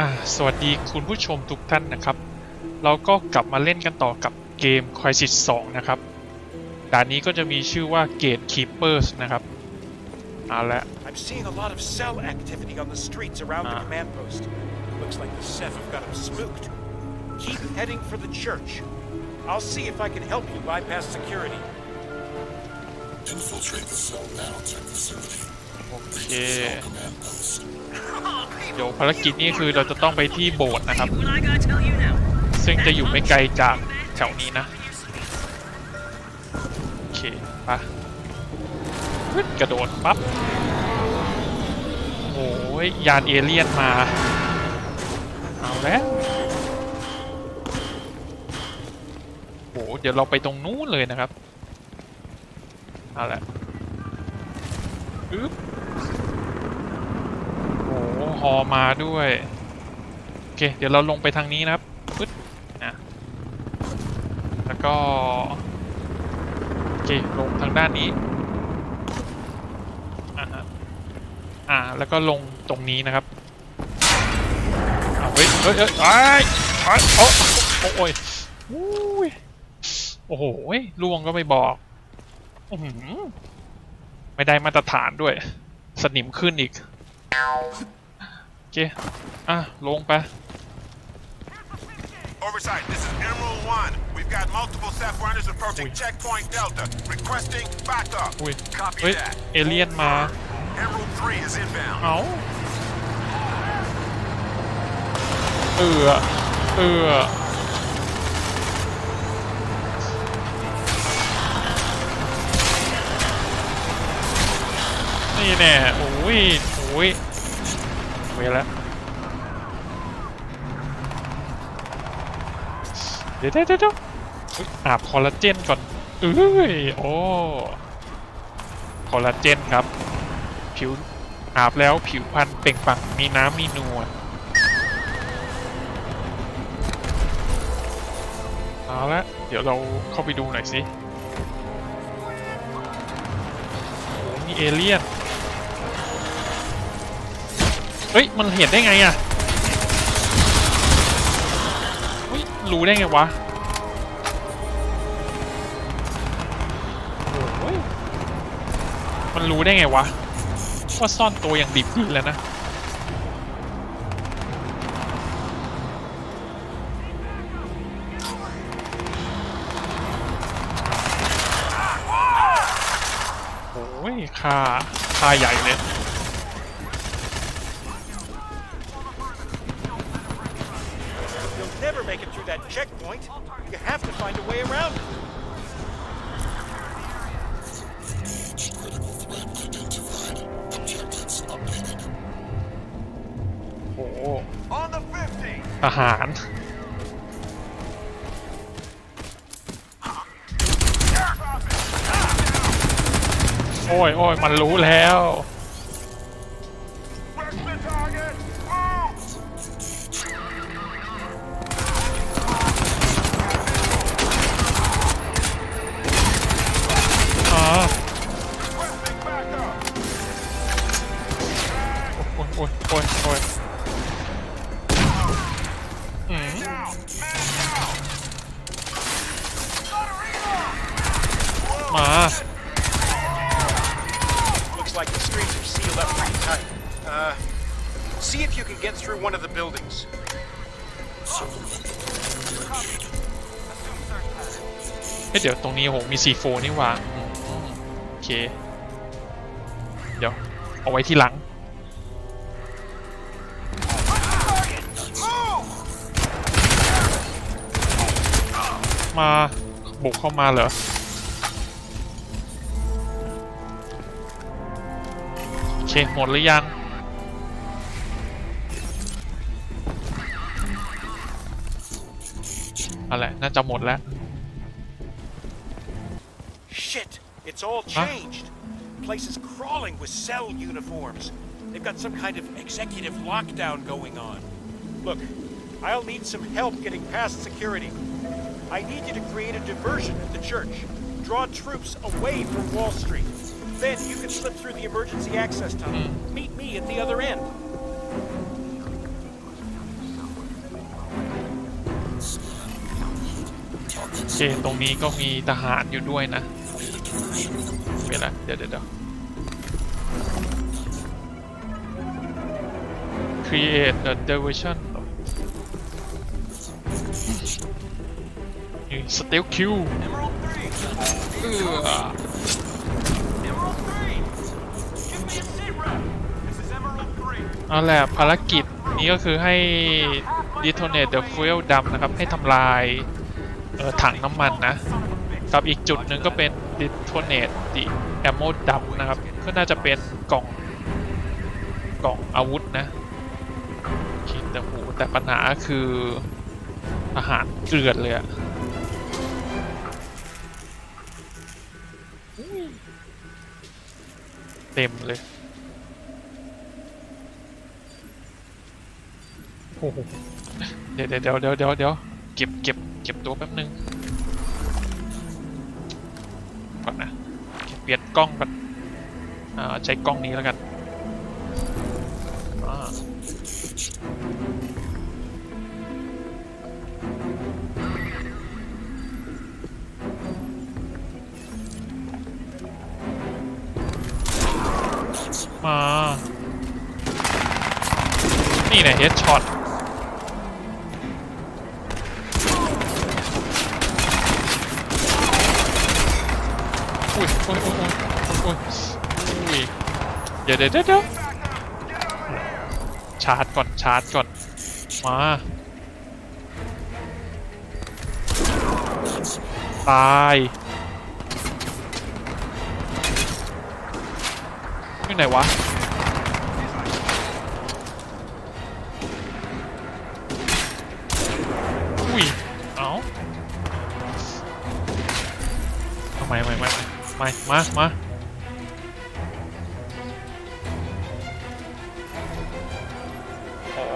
อ่าสวัสดีคุณผู้ชมทุกท่านนะครับ เราก็กลับมาเล่นกันต่อกับเกม Crisis 2 นะครับ ด่านนี้ก็จะมีชื่อว่า Gate Keepers นะครับเอาละ I'm seeing a lot of cell activity on the streets around the Ah. command post. Looks like the Ceph have got them spooked. Keep heading for the church. I'll see if I can help you bypass security. Infiltrate the cell now tech facility. โอเค Cell command post. เดี๋ยวภารกิจนี้คือเราจะต้องไปที่โบสถ์นะครับ ซึ่งจะอยู่ไม่ไกลจากแถวนี้นะ โอเคปะกระโดดปั๊บโอ้ยยานเอเลี่ยนมา เอาแล้วโอ้เดี๋ยวเราไปตรงนู้นเลยนะครับ เอาละอึ๊บ ออมาด้วย โอเค เดี๋ยวเราลงไปทางนี้นะครับปึ๊ดอะแล้วก็ โอเค ลงทางด้านนี้อ่าฮะอ่า แล้วก็ลงตรงนี้นะครับเฮ้ยเฮ้ยเฮ้ยไอ้ายอ้โอ้โอ้ยโอ้โหล่วงก็ไม่บอกอืไม่ได้มาตรฐานด้วย สนิมขึ้นอีก เค อะ ลงไป Oversight, this is Emerald One. We've got multiple Ceph runners approaching Ui. checkpoint Delta. Requesting backup. อุ้ย Copy เฮ้ย that. เอเลี่ยนมา Emerald 3 is inbound. เอาเอือเอือนี่แน่โอ้ยโอ้ย เวแล้วเดี๋ยวเดี๋ยวเดี๋ยวอุ๊ยอาบคอลลาเจนก่อนเอ้ยโอ้คอลลาเจนครับ ผิวอาบแล้วผิวพรรณเปล่งปลั่งมีน้ำมีนวลเอาละเดี๋ยวเราเข้าไปดูหน่อยสิโอ้มีเอเลี่ยน เฮ้ย มันเห็นได้ไงอะเฮ้ย รู้ได้ไงวะมันรู้ได้ไงวะ ว่าซ่อนตัวอย่างดิบดีแล้วนะโอ้ยค่าค่าใหญ่เลย through that checkpoint. You have to find a way around it. Critical threat identified. Objectives updated. โอ้โห On the 50. ทหาร โอ้ยโอ้ยมันรู้แล้ว Looks like the streets are sealed up pretty tight. Uh, see if you can get through one of the buildings. เฮ้ยเดี๋ยวตรงนี้โหมีซีโฟนี่หว่าอืมอืมโอเค เดี๋ยว เอาไว้ที่หลัง มาบุกเข้ามาเหรอ เค หมดหรือยัง อะไรน่าจะหมดแล้ว Shit! It's all Huh? changed. Place is crawling with cell uniforms. They've got some kind of executive lockdown going on. Look, I'll need some help getting past security. I need you to create a diversion at the church. Draw troops away from Wall Street. Then you can slip through the emergency access tunnel. Meet me at the other end. Okay, โอเคตรงนี้ก็มีทหารอยู่ด้วยนะเวลาเดี๋ยวเดี๋ยวเดี๋ยว create a diversion สเตลคิว Emerald 3! เออ เอาแหละภารกิจนี้ก็คือให้ detonate the fuel dump นะครับ ให้ทำลายออถังน้ำมันนะกับอีกจุดหนึ่งก็เป็น detonate the ammo dump นะครับ ก็น่าจะเป็นกล่องกล่องอาวุธนะคิดแต่หูแต่ปัญหาคืออาหารเกลือนเลยอะอุ้ยเต็มเลย โอ้โห เดี๋ยวเดี๋ยวเดี๋ยวเดี๋ยวเดี๋ยวเดี๋ยวเก็บเก็บเก็บตัวแป๊บนึงก่อนนะเปลี่ยนกล้องก่อนอ่าใช้กล้องนี้แล้วกัน โอ้ยโอ้ยโอ้ยโอ้ยเดี๋ยวเดี๋ยวเดี๋ยวชาร์จก่อนชาร์จก่อน มาตายอยู่ไหนวะ ม่ไม่มา มาอ๋อ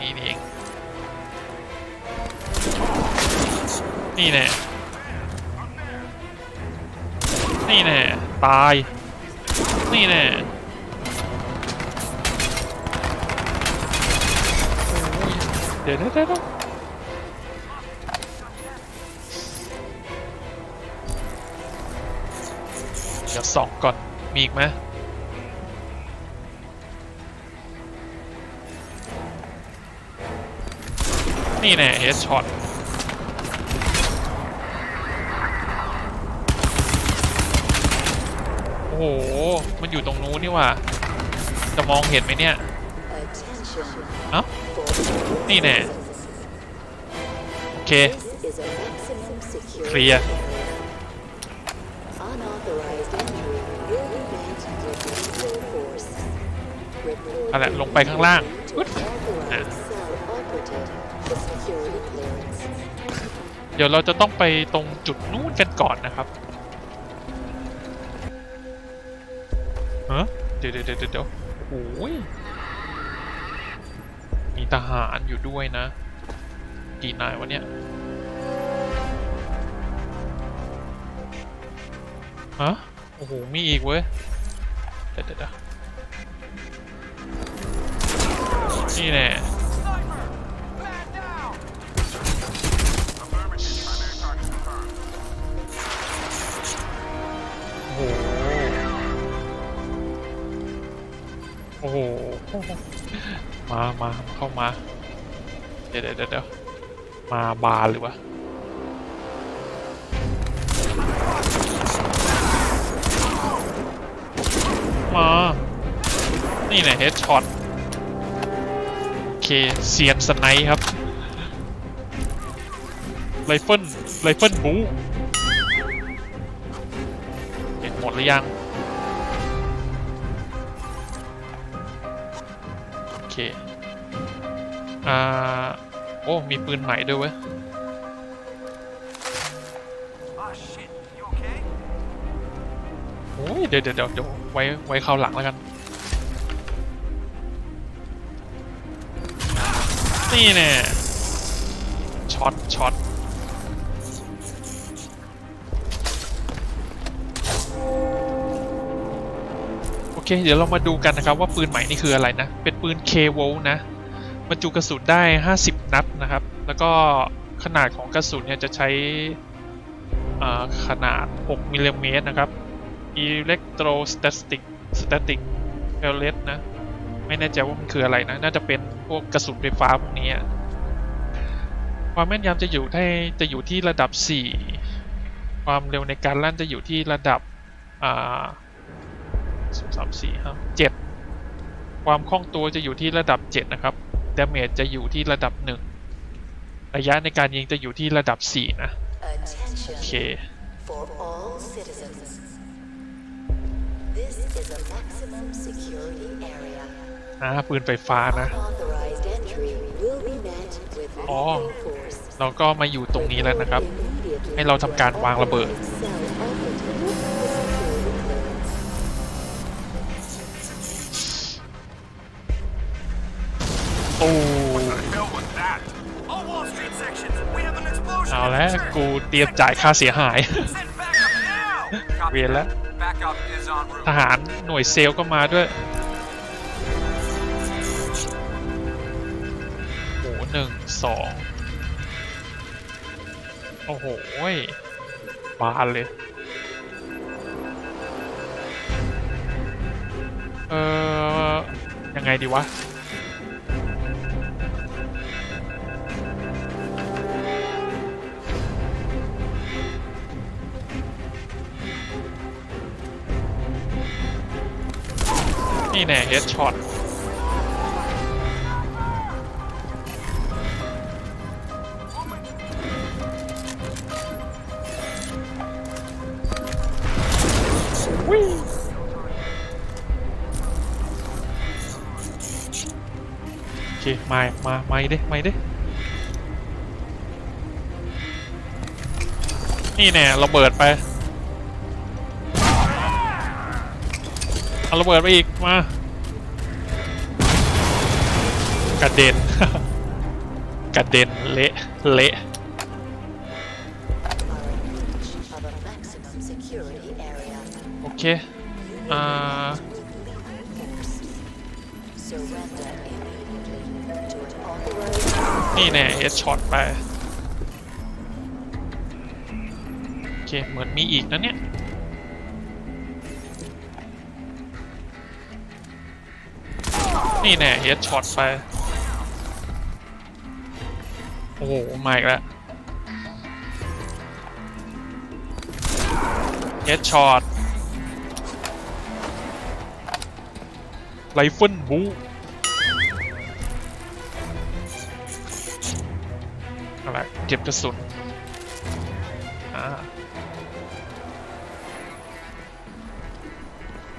นี่นี่เอง นี่แน่ นี่แน่ ตาย นี่แน่เดี๋ยวเดี๋ยวเดี๋ยว สองก่อน มีอีกไหมนี่แน่เฮดช็อตโอ้โห มันอยู่ตรงนู้นนี่ว่า จะมองเห็นไหมเนี่ยเอ้านี่แน่โอเคเคลียร์ Unauthorized entry will prevent dismissal force. Report เอาละลงไปข้างล่าง to อุ๊ด authorized cell operative for security clearance. เดี๋ยวเราจะต้องไปตรงจุดนู้นกันก่อนนะครับฮะเดี๋ยวเดี๋ยวเดี๋ยวเดี๋ยวโอ้ย มีทหารอยู่ด้วยนะ กี่นายวะเนี่ย ฮะ โอ้โห มีอีกเว้ยเดี๋ยวเดี๋ยวเดี๋ยวนี่แน่โอ้โห โอ้โห มามาเข้ามา เดี๋ยวเดี๋ยวเดี๋ยวมาบานหรือวะ มา นี่แหละเฮดช็อต โอเคเซียนสไนป์ครับ ไรเฟิลไรเฟิลบูเห็นหมดหรือยัง โอเค อ่า โอ้ มีปืนใหม่ด้วยเว้ย ยเดี๋ยวเดี๋ยวเดี๋ยวเดี๋ยวไว้ไว้คราวหลังแล้วกัน นี่แน่ช็อตช็อตโอเค เดี๋ยวเรามาดูกันนะครับว่าปืนใหม่นี่คืออะไรนะ เป็นปืน K v o l นะบรรจุกระสุนได้ 50 นัดนะครับ แล้วก็ขนาดของกระสุนเนี่ยจะใช้ขนาด 6มิลลิเมตรนะครับ electrostatic static pellet นะ ไม่แน่ใจว่ามันคืออะไรนะ น่าจะเป็นพวกกระสุนไฟฟ้าพวกนี้อะความแม่นยำจะอยู่ที่จะอยู่ที่ระดับ 4 ความเร็วในการลั่นจะอยู่ที่ระดับอ่าสองสามสี่ห้าเจ็ดความคล่องตัวจะอยู่ที่ระดับ 7 นะครับดาเมจจะอยู่ที่ระดับ 1 ระยะในการยิงจะอยู่ที่ระดับ 4 นะ โอเค This is a maximum security area. อ่าปืนไฟฟ้านะ Unauthorized entry will be met with อ๋อ lethal force. เราก็มาอยู่ตรงนี้แล้วนะครับ Immediately ให้เราทำการวางระเบิด cell operative for security clearance. โอ้ The hell was that? All Wall Street sections, we have an explosion. เอาแล้วกูเตรียมจ่ายค่าเสียหาย Send backup now. Copy เวียนแล้ว ทหารหน่วยเซลก็มาด้วยโอ้หหนึ่งสองโอ้โหบานเลย เออยังไงดีวะ นี่แน่เฮดช็อตโอเคมา มา มาดิมาดินี่แน่ระเบิดไป ระเบิดไปอีก มากระเด็น กระเด็น เละ เละโอเค อ่านี่แน่เอสช็อตไป โอเค เหมือนมีอีกนะเนี่ย นี่แน่เฮดช็อตไป โอ้โหมาอีกแล้วเฮดช็อตไรเฟิลบูอะไรเก็บกระสุนอ่า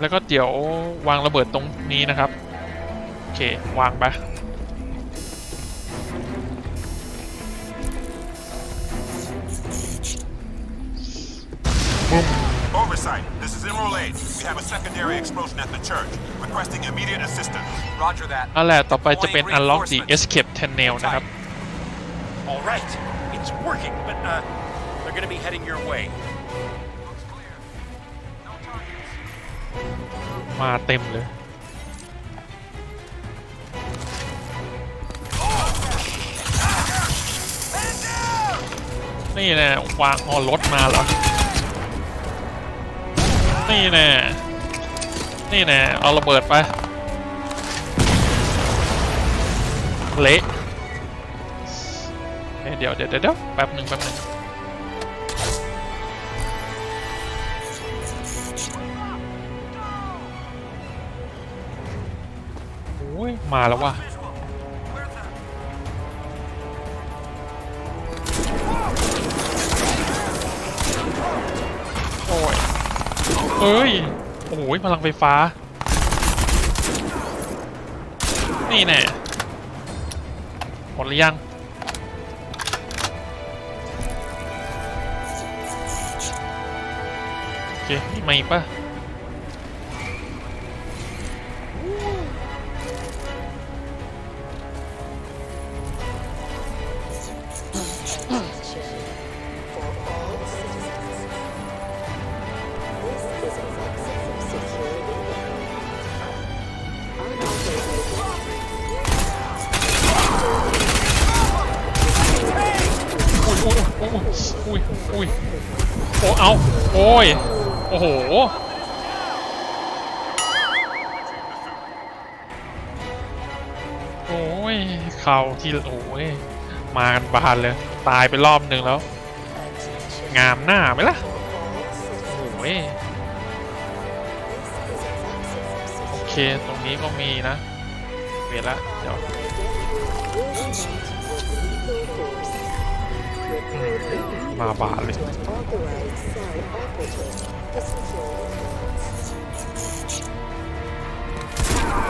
แล้วก็เดี๋ยววางระเบิดตรงนี้นะครับ อเควางไป Oversight. This is Emerald 8. We have a secondary explosion at the church. Requesting immediate assistance. Roger that. นั่นแหละต่อไปจะเป็น unlock the escape tunnel นะครับ All right, it's working, but uh, they're gonna be heading your way. Looks clear. No targets. มาเต็มเลย นี่แน่วางออรถมาเหรอนี่แน่นี่แน่เอาระเบิดไป เละเอ้ยเดี๋ยวเดี๋ยวเดี๋ยวแป๊บหนึ่งแป๊บหนึ่งโอ้ยมาแล้วว่ะ เอ้ย โอ้ยพลังไฟฟ้า นี่แน่หมดหรือยัง โอเคมีมาอีกปะ เอาโอ้ย โอ้โห โอ้ย เข่าที่โอ้ย มากันบานเลย ตายไปรอบหนึ่งแล้ว งามหน้าไหมล่ะ โอ้ย โอเค ตรงนี้ก็มีนะเวลละ มาบาเลย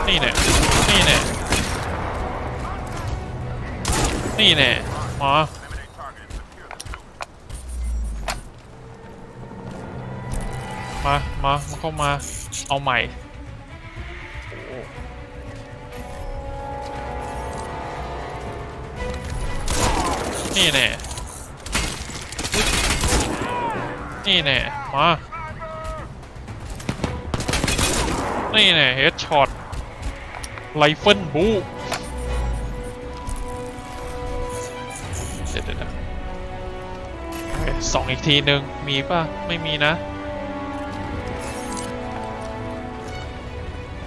นี่แน่นี่แน่นี่แน่หมอมามามาเข้ามา เอาใหม่นี่แน่ นี่แน่มา นี่แน่เฮดช็อตไรเฟิลบูเดี๋ยวเดี๋ยวเดี๋ยวโอเคสองอีกทีหนึ่งมีป่ะ ไม่มีนะ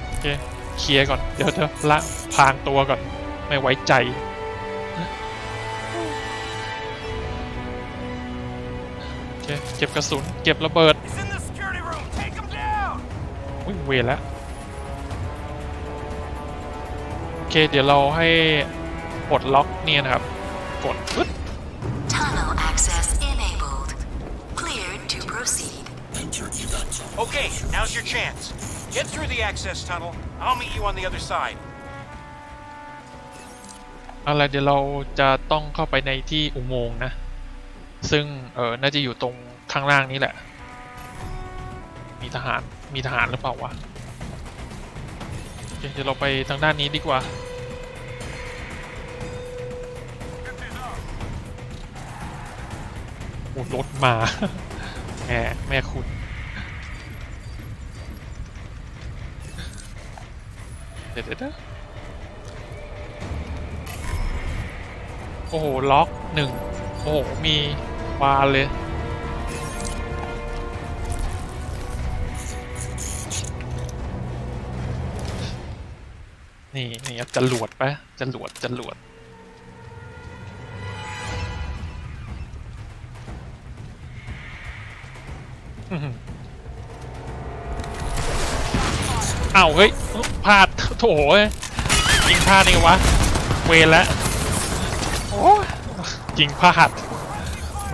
โอเค เคลียร์ก่อน เดี๋ยวเดี๋ยวละพางตัวก่อน ไม่ไว้ใจ เคเก็บกระสุน เก็บระเบิด He's in the security room. Take him down. อุ้ยเวรแล้วโอเค เดี๋ยวเราให้ปลดล็อกเนี่ยนะครับ กดปึ๊ด Tunnel access enabled. Cleared to proceed. Enter evac zone. Okay, now's your chance. Get through the access tunnel. I'll meet you on the other side. อะไรเดี๋ยวเราจะต้องเข้าไปในที่อุโมงค์นะ ซึ่งเออน่าจะอยู่ตรงข้างล่างนี้แหละ มีทหาร มีทหารหรือเปล่าวะเดี๋ยวเราไปทางด้านนี้ดีกว่า โอ้รถมา แม่แม่คุณเดี๋ยวเดี๋ยวเดี๋ยวโอ้โห ล็อกหนึ่งโอ้โห มี บาเลย นี่นี่ครับจรวดปะจรวดจรวดอื้อหืออ้าวเฮ้ยพลาดโถเอ้ยยิงพลาดนี่วะ เวรแล้วโอ้ยยิงพลาด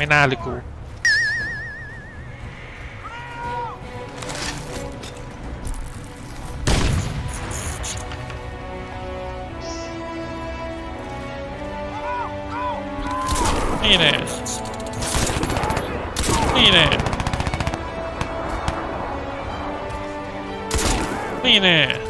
ไม่น่าเลยกูนี่แน่นี่แน่นี่แน่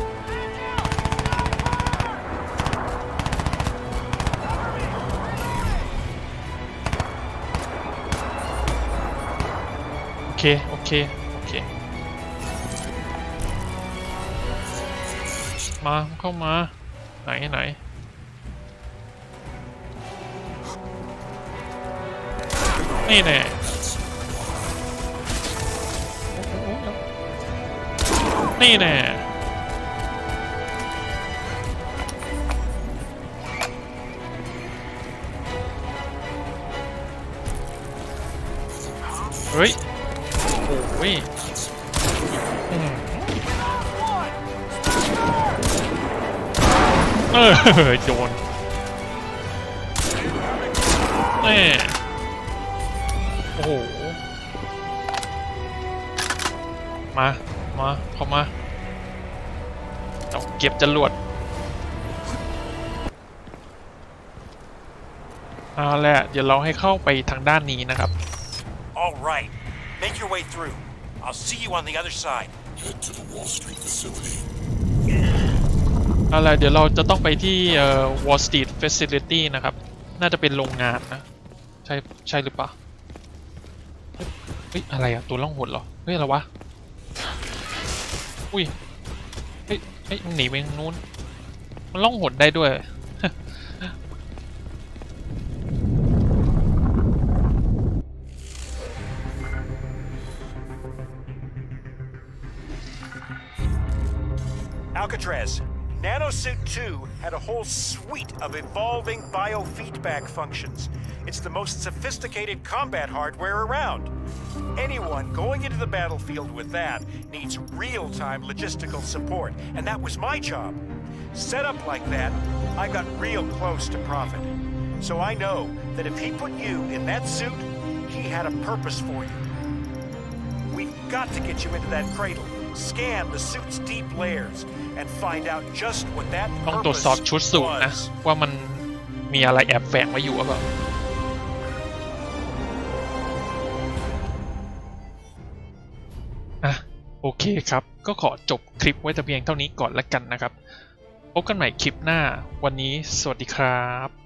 เค โอเค โอเค มาเข้ามา ไหนไหนนี่แน่นี่แน่เฮ้ย โอ้ยเออโดนแน่โอ้โห มา มา เข้ามาเอาเก็บจรวดเอาแหละเดี๋ยวเราให้เข้าไปทางด้านนี้นะครับ All right. Make your way through. I'll see you on the other side. Head to the Wall Street facility. เอาล่ะเดี๋ยวเราจะต้องไปที่เอ่อ Wall Street Facility นะครับ น่าจะเป็นโรงงานนะ ใช่ใช่หรือเปล่าเฮ้ยอะไรอะตัวล่องหนเหรอ เฮ้ยอะไรวะ อุ้ย เฮ้ยเฮ้ยมันหนีไปทางนู้น มันล่องหนได้ด้วย Alcatraz, Nanosuit 2 had a whole suite of evolving biofeedback functions. It's the most sophisticated combat hardware around. Anyone going into the battlefield with that needs real time logistical support, and that was my job. Set up like that, I got real close to Prophet. So I know that if he put you in that suit, he had a purpose for you. We've got to get you into that cradle, scan the suit's deep layers, and find out just what that ต้องตรวจ purpose สอบชุดสูตรนะ was. ว่ามันมีอะไรแอบแฝงไว้อยู่หรือเปล่า อะ โอเคครับ ก็ขอจบคลิปไว้แต่เพียงเท่านี้ก่อนละกันนะครับ พบกันใหม่คลิปหน้าวันนี้สวัสดีครับ